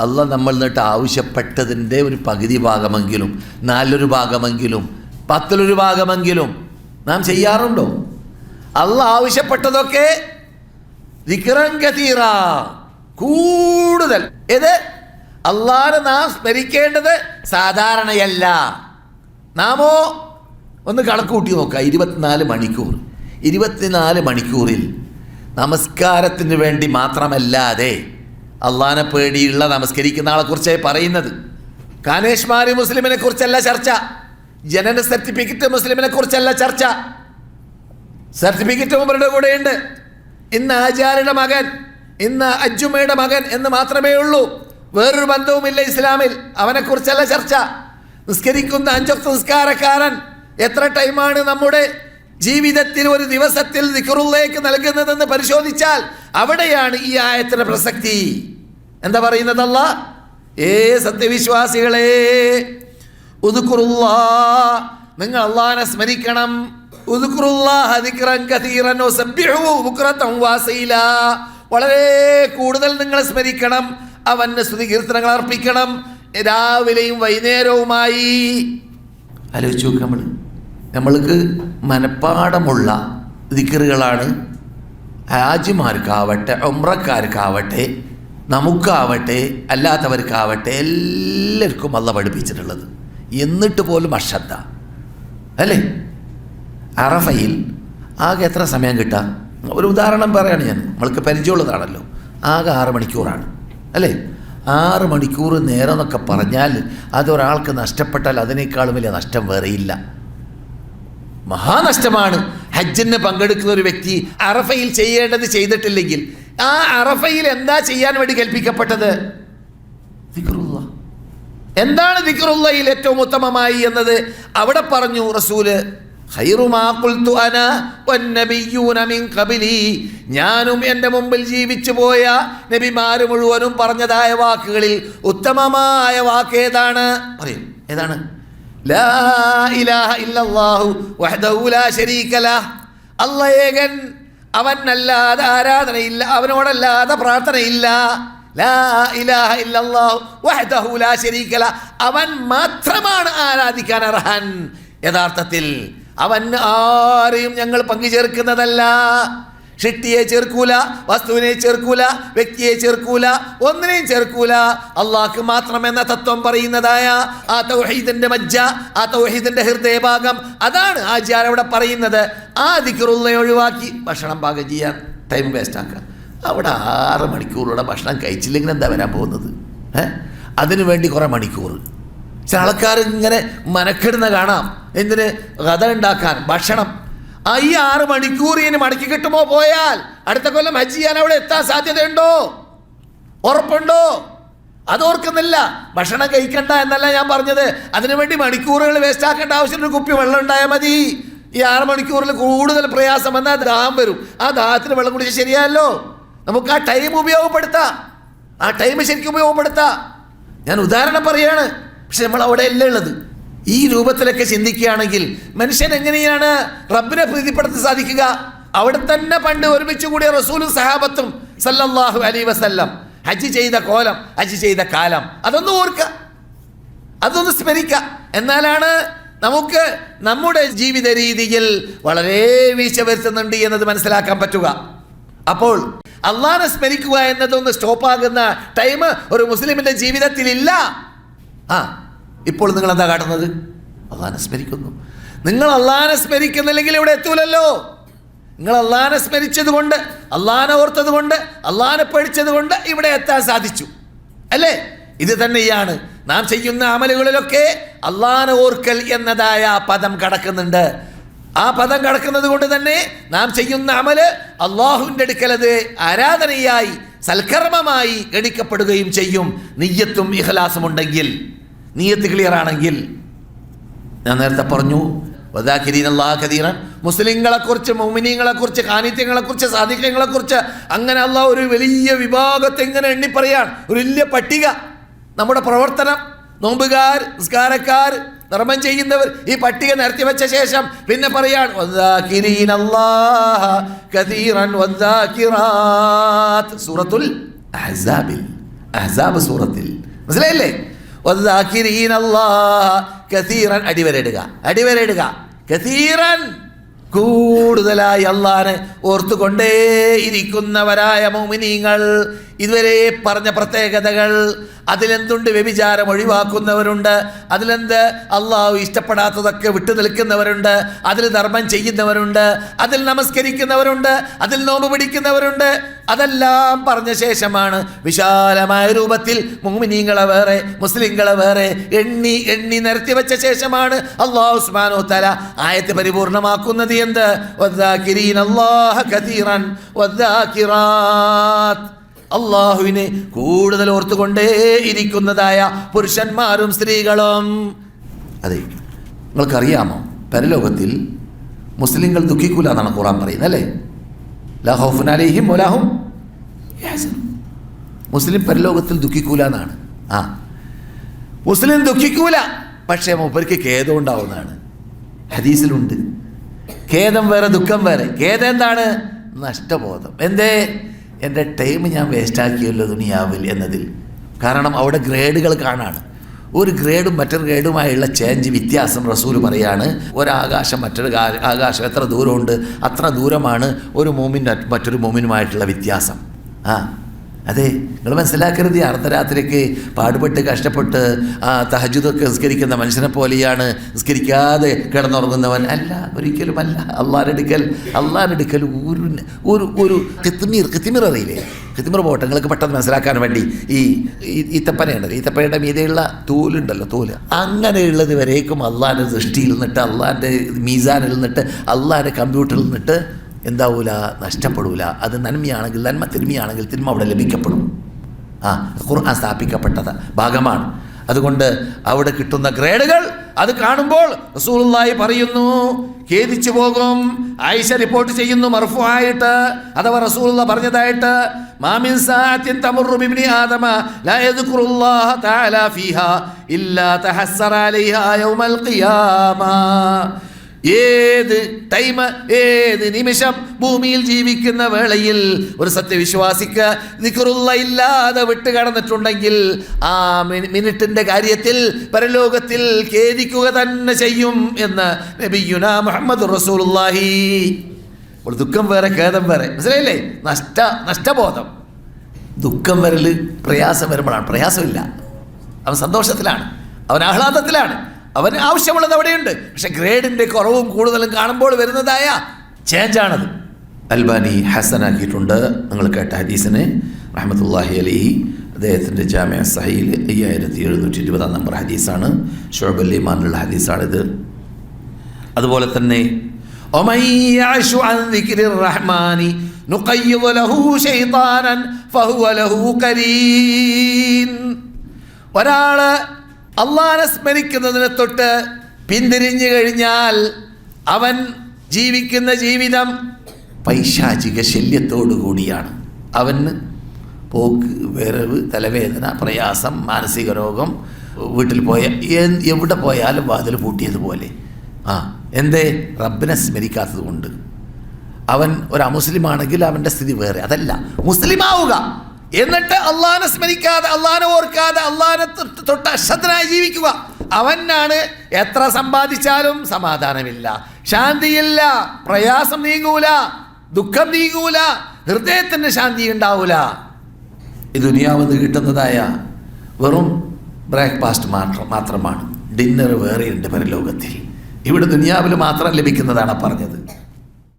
അല്ല നമ്മൾ നിന്നിട്ട് ആവശ്യപ്പെട്ടതിന്റെ ഒരു പകുതി ഭാഗമെങ്കിലും നാലൊരു ഭാഗമെങ്കിലും പത്തിലൊരു ഭാഗമെങ്കിലും നാം ചെയ്യാറുണ്ടോ? അല്ല ആവശ്യപ്പെട്ടതൊക്കെ ദിക്റൻ കതീറ കൂടുതൽ. ഏത്? അള്ളാഹനെ നാം സ്മരിക്കേണ്ടത് സാധാരണയല്ല. നാമോ? ഒന്ന് കണക്ക് കൂട്ടി നോക്കുക. ഇരുപത്തിനാല് മണിക്കൂർ. ഇരുപത്തിനാല് മണിക്കൂറിൽ നമസ്കാരത്തിന് വേണ്ടി മാത്രമല്ലാതെ അള്ളാഹിനെ പേടിയുള്ള നമസ്കരിക്കുന്ന ആളെക്കുറിച്ചാണ് പറയുന്നത്. കാനേഷ്മാരി മുസ്ലിമിനെ കുറിച്ചല്ല ചർച്ച. ജനന സർട്ടിഫിക്കറ്റ് മുസ്ലിമിനെ കുറിച്ചല്ല ചർച്ച. സർട്ടിഫിക്കറ്റ് ഉമറുടെ കൂടെയുണ്ട്. ഇന്ന് ആചാര്യയുടെ മകൻ ഇന്ന് അജ്ജുമ്മയുടെ മകൻ എന്ന് മാത്രമേ ഉള്ളൂ. വേറൊരു ബന്ധവുമില്ല ഇസ്ലാമിൽ. അവനെക്കുറിച്ചല്ല ചർച്ച. നിസ്കരിക്കുന്ന അഞ്ചൊക്കെ നിസ്കാരക്കാരൻ എത്ര ടൈമാണ് നമ്മുടെ ജീവിതത്തിൽ ഒരു ദിവസത്തിൽ നിക്കറുള്ളേക്ക് നൽകുന്നതെന്ന് പരിശോധിച്ചാൽ അവിടെയാണ് ഈ ആയത്തിന്റെ പ്രസക്തി. എന്താ പറയുന്നതല്ല ഏ സത്യവിശ്വാസികളെ നിങ്ങൾ അള്ളഹാനെ സ്മരിക്കണം. വളരെ കൂടുതൽ നിങ്ങൾ സ്മരിക്കണം. അവന് സ്തുതികീർത്തനങ്ങൾ അർപ്പിക്കണം. രാവിലെയും വൈകുന്നേരവുമായി. ആലോചിച്ചു നമ്മൾ നമ്മൾക്ക് മനപ്പാടമുള്ള ദിക്കറുകളാണ് ഹാജിമാർക്കാവട്ടെ ഉമ്രക്കാർക്കാവട്ടെ നമുക്കാവട്ടെ അല്ലാത്തവർക്കാവട്ടെ എല്ലാവർക്കും അല്ല പഠിപ്പിച്ചിട്ടുള്ളത്. എന്നിട്ട് പോലും അശ്രദ്ധ. അല്ലേ? അറഫയിൽ ആകെ എത്ര സമയം കിട്ടാം? ഒരു ഉദാഹരണം പറയാണ് ഞാൻ. നമ്മൾക്ക് പരിചയമുള്ളതാണല്ലോ. ആകെ ആറ് മണിക്കൂറാണ്. അല്ലേ? ആറ് മണിക്കൂർ നേരം എന്നൊക്കെ പറഞ്ഞാൽ അതൊരാൾക്ക് നഷ്ടപ്പെട്ടാൽ അതിനേക്കാളും വലിയ നഷ്ടം വേറെയില്ല. മഹാനഷ്ടമാണ്. ഹജ്ജിന് പങ്കെടുക്കുന്ന ഒരു വ്യക്തി അറഫയിൽ ചെയ്യേണ്ടത് ചെയ്തിട്ടില്ലെങ്കിൽ ആ അറഫയിൽ എന്താ ചെയ്യാൻ വേണ്ടി കൽപ്പിക്കപ്പെട്ടത്. എന്താണ് ദിക്റുള്ളയിൽ ഏറ്റവും ഉത്തമമായി എന്നത്? അവിടെ പറഞ്ഞു റസൂൽ ഞാനും എന്റെ മുമ്പിൽ ജീവിച്ചു പോയ നബിമാര് മുഴുവനും പറഞ്ഞതായ വാക്കുകളിൽ ഉത്തമമായ വാക്ക് ഏതാണ്? പറയും ഏതാണ്? ലാ ഇലാഹ ഇല്ലല്ലാഹു വഹ്ദഹു ലാ ശരീക ലഹ്. അല്ലാഹ് ഏകൻ. അവനല്ലാതെ ആരാധനയില്ല അവനോടല്ലാതെ പ്രാർത്ഥനയില്ല. അവൻ മാത്രമാണ് ആരാധിക്കാൻ അർഹൻ. യഥാർത്ഥത്തിൽ അവൻ ആരെയും ഞങ്ങൾ പങ്കു ചേർക്കുന്നതല്ല ഷിട്ടിയെ ചേർക്കൂല വസ്തുവിനെ ചേർക്കൂല വ്യക്തിയെ ചേർക്കൂല ഒന്നിനെയും ചേർക്കൂല. അള്ളാഹ്ക്ക് മാത്രം എന്ന തത്വം പറയുന്നതായ ആ തൗഹീദിന്റെ മജ്ജ ആ തൗഹീദിന്റെ ഹൃദയഭാഗം അതാണ് ആചാരം അവിടെ പറയുന്നത്. ആ ദിക്കറുള്ള ഒഴിവാക്കി ഭക്ഷണം പാകം ചെയ്യാൻ ടൈം വേസ്റ്റ് ആക്കുക. അവിടെ ആറ് മണിക്കൂറുള്ള ഭക്ഷണം കഴിച്ചില്ലെങ്കിൽ എന്താ വരാൻ പോകുന്നത്? ഏഹ് അതിനു വേണ്ടി കുറേ മണിക്കൂർ. ചില ആൾക്കാർ ഇങ്ങനെ മനക്കെടുന്ന കാണാം. എന്തിന്? കഥ ഉണ്ടാക്കാൻ ഭക്ഷണം. ഈ ആറ് മണിക്കൂർ ഇനി മടക്കി കിട്ടുമോ പോയാൽ? അടുത്ത കൊല്ലം ഹജ്ജ് ചെയ്യാൻ അവിടെ എത്താൻ സാധ്യതയുണ്ടോ? ഉറപ്പുണ്ടോ? അത് ഓർക്കുന്നില്ല. ഭക്ഷണം കഴിക്കണ്ട എന്നല്ല ഞാൻ പറഞ്ഞത്. അതിനുവേണ്ടി മണിക്കൂറുകൾ വേസ്റ്റ് ആക്കേണ്ട ആവശ്യം ഒരു കുപ്പി വെള്ളം ഉണ്ടായാൽ മതി. ഈ ആറ് മണിക്കൂറിൽ കൂടുതൽ പ്രയാസം വന്നാൽ ദാഹം വരും. ആ ദാഹത്തിന് വെള്ളം കുടിച്ച് ശരിയല്ലോ നമുക്ക് ആ ടൈം ഉപയോഗപ്പെടുത്താം. ആ ടൈം ശരിക്കും ഉപയോഗപ്പെടുത്താം. ഞാൻ ഉദാഹരണം പറയാണ്. പക്ഷെ നമ്മൾ അവിടെ അല്ല ഉള്ളത്. ഈ രൂപത്തിലൊക്കെ ചിന്തിക്കുകയാണെങ്കിൽ മനുഷ്യൻ എങ്ങനെയാണ് റബ്ബിനെ പ്രീതിപ്പെടുത്താൻ സാധിക്കുക? അവിടെ തന്നെ പണ്ട് ഒരുമിച്ച് കൂടിയ റസൂലും സഹാബത്തും സല്ലല്ലാഹു അലൈ വസല്ലം. ഹജ്ജ് ചെയ്ത കോലം ഹജ്ജ് ചെയ്ത കാലം. അതൊന്ന് ഓർക്കുക അതൊന്ന് സ്മരിക്കുക എന്നാലാണ് നമുക്ക് നമ്മുടെ ജീവിത രീതിയിൽ വളരെ വീഴ്ച വരുത്തുന്നുണ്ട് എന്നത് മനസ്സിലാക്കാൻ പറ്റുക. അപ്പോൾ അള്ളാഹനെ സ്മരിക്കുക എന്നതൊന്ന് സ്റ്റോപ്പാകുന്ന ടൈം ഒരു മുസ്ലിമിന്റെ ജീവിതത്തിൽ ഇല്ല ആ ഇപ്പോൾ നിങ്ങൾ എന്താ കാട്ടുന്നത്? അള്ളാഹിനെ സ്മരിക്കുന്നു. നിങ്ങൾ അള്ളഹാനെ സ്മരിക്കുന്നില്ലെങ്കിൽ ഇവിടെ എത്തൂലല്ലോ. നിങ്ങൾ അള്ളഹാനെ സ്മരിച്ചത് കൊണ്ട് അള്ളഹാനെ ഓർത്തത് കൊണ്ട് അള്ളഹാനെ പഠിച്ചത് കൊണ്ട് ഇവിടെ എത്താൻ സാധിച്ചു. അല്ലേ? ഇത് തന്നെയാണ്. നാം ചെയ്യുന്ന അമലുകളിലൊക്കെ അള്ളഹാനെ ഓർക്കൽ എന്നതായ ആ പദം കടക്കുന്നുണ്ട്. ആ പദം കടക്കുന്നത് കൊണ്ട് തന്നെ നാം ചെയ്യുന്ന അമൽ അള്ളാഹുവിന്റെ അടുക്കൽ അത് ആരാധനയായി സൽക്കർമ്മമായി ഗണിക്കപ്പെടുകയും ചെയ്യും. നെയ്യത്തും ഇഹലാസും ഉണ്ടെങ്കിൽ നീയത്ത് ക്ലിയർ ആണെങ്കിൽ ഞാൻ നേരത്തെ പറഞ്ഞു വദാക്കിരീൻ അള്ളാഹ് ഖദീറൻ മുസ്ലിങ്ങളെ കുറിച്ച് മൗമിനീങ്ങളെ കുറിച്ച് കാനിത്യങ്ങളെ കുറിച്ച് സാധിക്യങ്ങളെ കുറിച്ച് അങ്ങനെ അള്ളാഹ് ഒരു വലിയ വിഭാഗത്തെ ഇങ്ങനെ എണ്ണി പറയാൻ ഒരു വലിയ പട്ടിക. നമ്മുടെ പ്രവർത്തനം. നോമ്പുകാർ നിസ്കാരക്കാർ ധർമ്മം ചെയ്യുന്നവർ ഈ പട്ടിക നിരത്തി വെച്ച ശേഷം പിന്നെ പറയാൻ സൂറത്തുൽ അഹ്സാബിൽ. അഹ്സാബ് സൂറത്തിൽ. മനസ്സിലായില്ലേ? കസീറൻ അടിവരയിടുക. അടിവരയിടുക. കസീറൻ കൂടുതലായി അള്ളാനെ ഓർത്തുകൊണ്ടേയിരിക്കുന്നവരായ മോമിനീങ്ങൾ ഇതുവരെ പറഞ്ഞ പ്രത്യേകതകൾ അതിലെന്തുണ്ട് വ്യഭിചാരം ഒഴിവാക്കുന്നവരുണ്ട് അതിലെന്ത് അള്ളാഹു ഇഷ്ടപ്പെടാത്തതൊക്കെ വിട്ടു നിൽക്കുന്നവരുണ്ട് അതിൽ ധർമ്മം ചെയ്യുന്നവരുണ്ട് അതിൽ നമസ്കരിക്കുന്നവരുണ്ട് അതിൽ നോമ്പ് പിടിക്കുന്നവരുണ്ട് അതെല്ലാം പറഞ്ഞ ശേഷമാണ് വിശാലമായ രൂപത്തിൽ മുമിനീങ്ങളെ വേറെ മുസ്ലിങ്ങളെ വേറെ എണ്ണി എണ്ണി നിരത്തി വെച്ച ശേഷമാണ് അള്ളാഹു ഉസ്മാനോ തല ആയത്ത് പരിപൂർണമാക്കുന്നത് എന്ത്? അള്ളാഹുവിനെ കൂടുതൽ ഓർത്തുകൊണ്ടേ ഇരിക്കുന്നതായ പുരുഷന്മാരും സ്ത്രീകളും. അതെ നിങ്ങൾക്കറിയാമോ? പരലോകത്തിൽ മുസ്ലിങ്ങൾ ദുഃഖിക്കൂല എന്നാണ് ഖുറാൻ പറയുന്നത് അല്ലേ? ലാഹോഫുൻ അലിഹിം ഒലാഹും മുസ്ലിം പരലോകത്തിൽ ദുഃഖിക്കൂല എന്നാണ്. ആ. മുസ്ലിം ദുഃഖിക്കൂല. പക്ഷേ മൂപ്പർക്ക് ഖേദം ഉണ്ടാവുന്നതാണ് ഹദീസിലുണ്ട്. ഖേദം വേറെ ദുഃഖം വേറെ. ഖേദം എന്താണ്? നഷ്ടബോധം. എന്തേ? എന്റെ ടൈം ഞാൻ വേസ്റ്റാക്കിയല്ലോ ദുനിയാവിൽ എന്നതിൽ. കാരണം അവിടെ ഗ്രേഡുകൾ കാണാണ്. ഒരു ഗ്രേഡും മറ്റൊരു ഗ്രേഡുമായുള്ള ചേഞ്ച് വ്യത്യാസം റസൂൽ പറയാണ്. ഒരാകാശം മറ്റൊരു ആകാശം എത്ര ദൂരമുണ്ട് അത്ര ദൂരമാണ് ഒരു മോമിൻ മറ്റൊരു മോമിനുമായിട്ടുള്ള വ്യത്യാസം. ആ അതെ നിങ്ങൾ മനസ്സിലാക്കരുത് അർദ്ധരാത്രിക്ക് പാടുപെട്ട് കഷ്ടപ്പെട്ട് ആ തഹജുദൊക്കെ നിസ്കരിക്കുന്ന മനുഷ്യനെ പോലെയാണ് നിസ്കരിക്കാതെ കിടന്നുറങ്ങുന്നവൻ. അല്ല ഒരിക്കലും അല്ല. അള്ളാരെടുക്കൽ അള്ളാരെടുക്കൽ ഒരു ഒരു ഒരു കൃത്തിമീർ കിത്തിമീർ അറിയില്ലേ? കിത്തിമീർ പോട്ടെ പെട്ടെന്ന് മനസ്സിലാക്കാൻ വേണ്ടി ഈ- ഈത്തപ്പനയുണ്ട്. ഈത്തപ്പനയുടെ മീതെയുള്ള തോലുണ്ടല്ലോ തോൽ. അങ്ങനെയുള്ളത് വരേക്കും അള്ളാന്റെ ദൃഷ്ടിയിൽ നിന്നിട്ട് അള്ളാന്റെ മീസാനിൽ നിന്നിട്ട് അള്ളാന്റെ കമ്പ്യൂട്ടറിൽ നിന്നിട്ട് എന്താവൂല? നഷ്ടപ്പെടൂല. അത് നന്മയാണെങ്കിൽ നന്മ തിന്മയാണെങ്കിൽ തിന്മ അവിടെ ലഭിക്കപ്പെടും. ആ ഖുർആൻ സ്ഥാപിക്കപ്പെട്ടത്. ഭാഗമാണ്. അതുകൊണ്ട് അവിടെ കിട്ടുന്ന ഗ്രേഡുകൾ അത് കാണുമ്പോൾ റസൂലുള്ളാഹി പറയുന്നു ഖേദിച്ചു പോകും. ആയിഷ റിപ്പോർട്ട് ചെയ്യുന്നു മർഫുവായിട്ട് അഥവാ റസൂലുള്ള പറഞ്ഞതായിട്ട് മാമിൻ സാഅത്തിൻ തമുറു ബിബ്നി ആദമ ലാ യദ്കുറുല്ലാഹ തആല ഫീഹാ ഇല്ലാ തഹസ്സറ അലൈഹാ യൗമൽ ഖിയാമ. ഏത് ടൈം ഏത് നിമിഷം ഭൂമിയിൽ ജീവിക്കുന്ന വേളയിൽ ഒരു സത്യവിശ്വാസിക്ക് നിക്കുറുള്ള ഇല്ലാതെ വിട്ട് കടന്നിട്ടുണ്ടെങ്കിൽ ആ മിനി- മിനിറ്റിന്റെ കാര്യത്തിൽ പരലോകത്തിൽ ഖേദിക്കുക തന്നെ ചെയ്യും എന്ന് നബിയുന മുഹമ്മദ് റസൂലുള്ളാഹി. അപ്പോൾ ദുഃഖം വേറെ ഖേദം വേറെ. മനസ്സിലായില്ലേ? നഷ്ട നഷ്ടബോധം. ദുഃഖം വരൽ പ്രയാസം വരുമ്പോഴാണ്. പ്രയാസമില്ല. അവൻ സന്തോഷത്തിലാണ്. അവൻ ആഹ്ലാദത്തിലാണ്. അവന് ആവശ്യമുള്ളത് അവിടെയുണ്ട്. പക്ഷെ ഗ്രേഡിന്റെ കുറവും കൂടുതലും കാണുമ്പോൾ വരുന്നതായ ചേഞ്ചാണത് അൽബാനി ഹസനാക്കിയിട്ടുണ്ട്. നിങ്ങൾ കേട്ട ഹദീസിനെ റഹമത്തല്ലാഹി അലിഹി. അദ്ദേഹത്തിന്റെ ജാമ്യ സഹയിൽ അയ്യായിരത്തി എഴുന്നൂറ്റി ഇരുപതാം നമ്പർ ഹദീസാണ്. ഷോബ് അല്ലിമാനുള്ള ഹദീസാണിത്. അതുപോലെ തന്നെ ഒരാൾ അള്ളാനെ സ്മരിക്കുന്നതിനെ തൊട്ട് പിന്തിരിഞ്ഞു കഴിഞ്ഞാൽ അവൻ ജീവിക്കുന്ന ജീവിതം പൈശാചിക ശല്യത്തോടു കൂടിയാണ്. അവന് പോക്ക് വിരവ് തലവേദന പ്രയാസം മാനസിക രോഗം വീട്ടിൽ പോയ എവിടെ പോയാലും വാതിൽ പൂട്ടിയതുപോലെ. ആ എന്തേ? റബ്ബിനെ സ്മരിക്കാത്തത് കൊണ്ട് അവൻ ഒരു അമുസ്ലിമാണെങ്കിൽ അവന്റെ സ്ഥിതി വേറെ. അതല്ല മുസ്ലിമാവുക. എന്നിട്ട് അള്ളഹാനെ സ്മരിക്കാതെ അള്ളഹാനെ ഓർക്കാതെ അള്ളഹാനെ തൊട്ട് അശ്രദ്ധനായി ജീവിക്കുക. അവനാണ് എത്ര സമ്പാദിച്ചാലും സമാധാനമില്ല. ശാന്തിയില്ല പ്രയാസം നീങ്ങൂല ദുഃഖം നീങ്ങൂല ഹൃദയത്തിന് ശാന്തി ഉണ്ടാവൂല. ഈ ദുനിയാവ് കിട്ടുന്നതായ വെറും ബ്രേക്ക്ഫാസ്റ്റ് മാത്രം മാത്രമാണ്. ഡിന്നർ വേറെയുണ്ട് പരലോകത്തിൽ. ഇവിടെ ദുനിയാവിൽ മാത്രം ലഭിക്കുന്നതാണ് പറഞ്ഞത്.